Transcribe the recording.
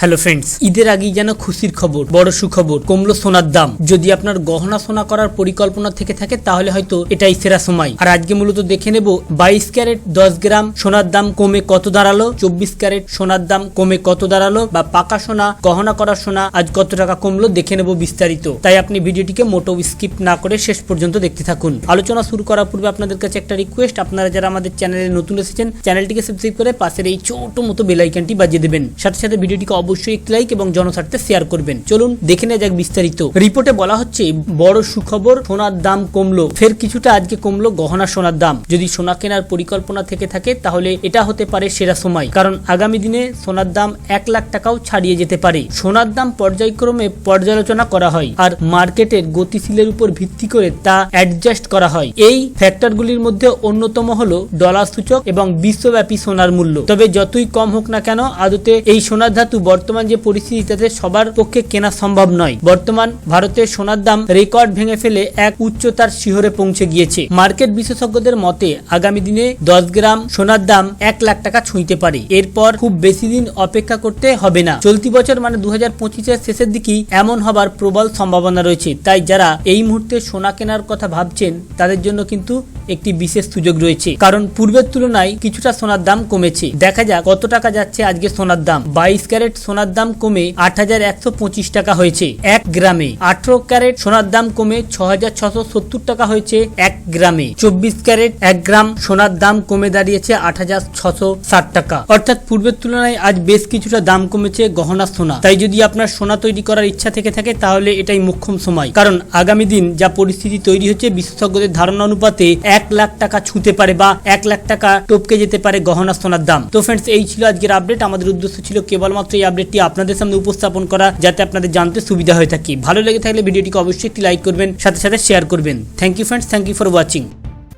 Hello friends ঈদের আগেই যেন খুশির খবর, বড় সুখবর, কমলো সোনার দাম। যদি আপনার গহনা সোনা করার পরিকল্পনা থেকে থাকে, তাহলে হয়তো এটাই সেরা সময়। আর আজকে মূলত দেখে নেব বাইশ ক্যারেট দশ গ্রাম সোনার দাম কমে কত দাঁড়াল, চব্বিশ ক্যারেট সোনার দাম কমে কত দাঁড়াল, বা পাকা সোনা, গহনা করা সোনা আজ কত টাকা কমলো, দেখে নেব বিস্তারিত। তাই আপনি ভিডিওটিকে মোটো স্কিপ না করে শেষ পর্যন্ত দেখতে থাকুন। আলোচনা শুরু করার পূর্বে আপনাদের কাছে একটা রিকোয়েস্ট আপনারা যারা আমাদের চ্যানেলে নতুন এসেছেন, চ্যানেলটিকে সাবস্ক্রাইব করে পাশের এই ছোট মতো বেলাইকানটি বাজিয়ে দেবেন। সাথে সাথে ভিডিওটিকে অবশ্যই লাইক এবং জনস্বার্থে শেয়ার করবেন। চলুন দেখে নেওয়া যাক বিস্তারিত। রিপোর্টে বলা হচ্ছে, বড় সুখবর, সোনার দাম কমলো। ফের কিছুটা আজকে কমলো গহনা সোনার দাম। যদি সোনা কেনার পরিকল্পনা থেকে থাকে, তাহলে এটা হতে পারে সেরা সময়। কারণ আগামী দিনে সোনার দাম এক লাখ টাকাও ছাড়িয়ে যেতে পারে। সোনার দাম পর্যায়ক্রমে পর্যালোচনা করা হয় আর মার্কেটের গতিশীলের উপর ভিত্তি করে তা অ্যাডজাস্ট করা হয়। এই ফ্যাক্টরগুলির মধ্যে অন্যতম হলো ডলার সূচক এবং বিশ্বব্যাপী সোনার মূল্য। তবে যতই কম হোক না কেন, আদতে এই সোনার ধাতু বর্তমান যে পরিস্থিতি, তাতে সবার পক্ষে কেনা সম্ভব নয়। বর্তমান ভারতের সোনার দাম রেকর্ড ভেঙে ফেলে এক উচ্চতার শিহরে পৌঁছে গিয়েছে। মার্কেট বিশেষজ্ঞদের মতে, আগামী দিনে দশ গ্রাম সোনার দাম এক লাখ টাকা ছুঁইতে পারে। এরপর খুব বেশি দিন অপেক্ষা করতে হবে না। চলতি বছর মানে দু হাজার শেষের দিকেই এমন হবার প্রবল সম্ভাবনা রয়েছে। তাই যারা এই মুহূর্তে সোনা কেনার কথা ভাবছেন, তাদের জন্য কিন্তু একটি বিশেষ সুযোগ রয়েছে। কারণ পূর্বের তুলনায় কিছুটা সোনার দাম কমেছে। দেখা যাক কত টাকা যাচ্ছে আজকে সোনার দাম। বাইশ ক্যারেট সোনার দাম কমে আট হাজার একশো পঁচিশ টাকা হয়েছে এক গ্রামে। আঠারো ক্যারেট সোনার দাম কমে ছ হাজার ছশো সত্তর টাকা হয়েছে এক গ্রামে। চব্বিশ ক্যারেট এক গ্রাম সোনার দাম কমে দাঁড়িয়েছে আট হাজার ছশো ষাট টাকা। অর্থাৎ পূর্বের তুলনায় আজ বেশ কিছুটা দাম কমেছে গহনা সোনা। তাই যদি আপনার সোনা তৈরি করার ইচ্ছা থেকে থাকে, তাহলে এটাই মুখ্যম সময়। কারণ আগামী দিন যা পরিস্থিতি তৈরি হচ্ছে, বিশেষজ্ঞদের ধারণা অনুপাতে এক লাখ টাকা ছুঁতে পারে বা এক লাখ টাকা টপকে যেতে পারে গহনা সোনার দাম। তো ফ্রেন্ডস এই ছিল আজকের আপডেট আমাদের উদ্দেশ্য ছিল কেবলমাত্র এই আপডেটটি আপনাদের সামনে উপস্থাপন করা, যাতে আপনাদের জানতে সুবিধা হয়ে থাকে। ভালো লেগে থাকলে ভিডিওটিকে অবশ্যই একটি লাইক করবেন, সাথে সাথে শেয়ার করবেন। Thank you friends thank you for watching